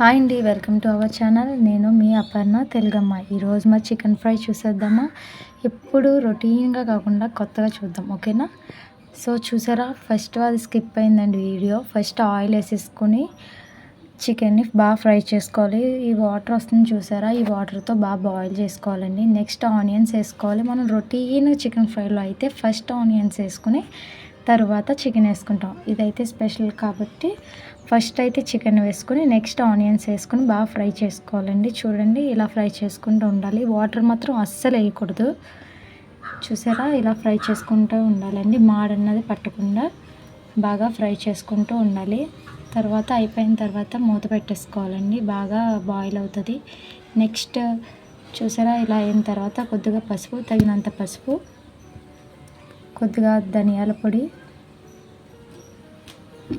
Hi అండి welcome to our channel. నేను మీ అపర్ణ తెలుగమ్మ. ఈరోజు మా చికెన్ ఫ్రై చూసేద్దామా? ఎప్పుడు రొటీన్గా కాకుండా కొత్తగా చూద్దాం ఓకేనా? సో చూసారా ఫస్ట్ అది స్కిప్ అయిందండి వీడియో. ఫస్ట్ ఆయిల్ వేసేసుకొని చికెన్ని బాగా ఫ్రై చేసుకోవాలి. ఈ వాటర్ వస్తుంది చూసారా? ఈ వాటర్తో బాగా బాయిల్ చేసుకోవాలండి. నెక్స్ట్ ఆనియన్స్ వేసుకోవాలి. మనం రొటీన్ చికెన్ ఫ్రైలో అయితే ఫస్ట్ ఆనియన్స్ వేసుకుని తర్వాత చికెన్ వేసుకుంటాం. ఇదైతే స్పెషల్ కాబట్టి ఫస్ట్ అయితే చికెన్ వేసుకొని నెక్స్ట్ ఆనియన్స్ వేసుకొని బాగా ఫ్రై చేసుకోవాలండి. చూడండి ఇలా ఫ్రై చేసుకుంటూ ఉండాలి. వాటర్ మాత్రం అస్సలు వేయకూడదు. చూసారా? ఇలా ఫ్రై చేసుకుంటూ ఉండాలండి. మాడన్నది పట్టకుండా బాగా ఫ్రై చేసుకుంటూ ఉండాలి. తర్వాత అయిపోయిన తర్వాత మూత పెట్టేసుకోవాలండి. బాగా బాయిల్ అవుతుంది. నెక్స్ట్ చూసారా ఇలా అయిన తర్వాత కొద్దిగా పసుపు తగినంత పసుపు కొద్దిగా ధనియాల పొడి.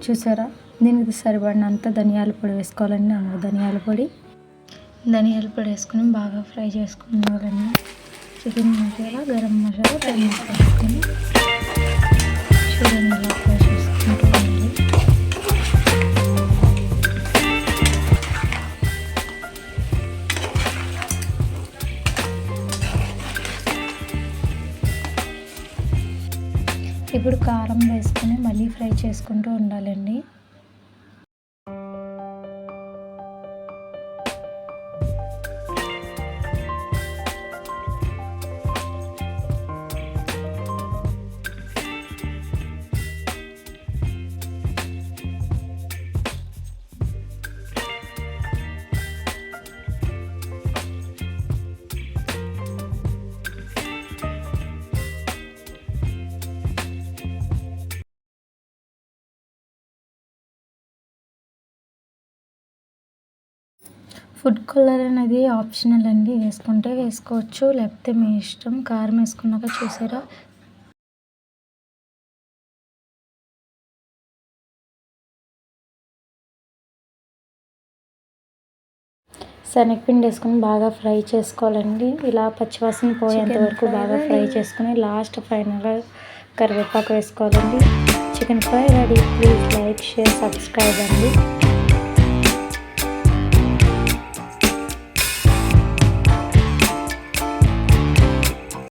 చూసారా దీనికి సరిపడినంత ధనియాల పొడి వేసుకోవాలండి. అమ్మ ధనియాల పొడి. ధనియాల పొడి వేసుకొని బాగా ఫ్రై చేసుకోవాలండి చికెన్ మసాలా గరం మసాలా ధనియాల వేసుకొని ఇప్పుడు కారం వేసుకొని మళ్ళీ ఫ్రై చేసుకుంటూ ఉండాలండి. ఫుడ్ కలర్ అనేది ఆప్షనల్ అండి. వేసుకుంటే వేసుకోవచ్చు. లేకపోతే మీ ఇష్టం. కారం వేసుకున్నాక చూసారా? శనగపిండి వేసుకొని బాగా ఫ్రై చేసుకోవాలండి. ఇలా పచ్చివాసన పోయేంత వరకు బాగా ఫ్రై చేసుకుని లాస్ట్ ఫైనల్గా కరివేపాకు వేసుకోవాలండి. Chicken fry ready please like share subscribe అండి.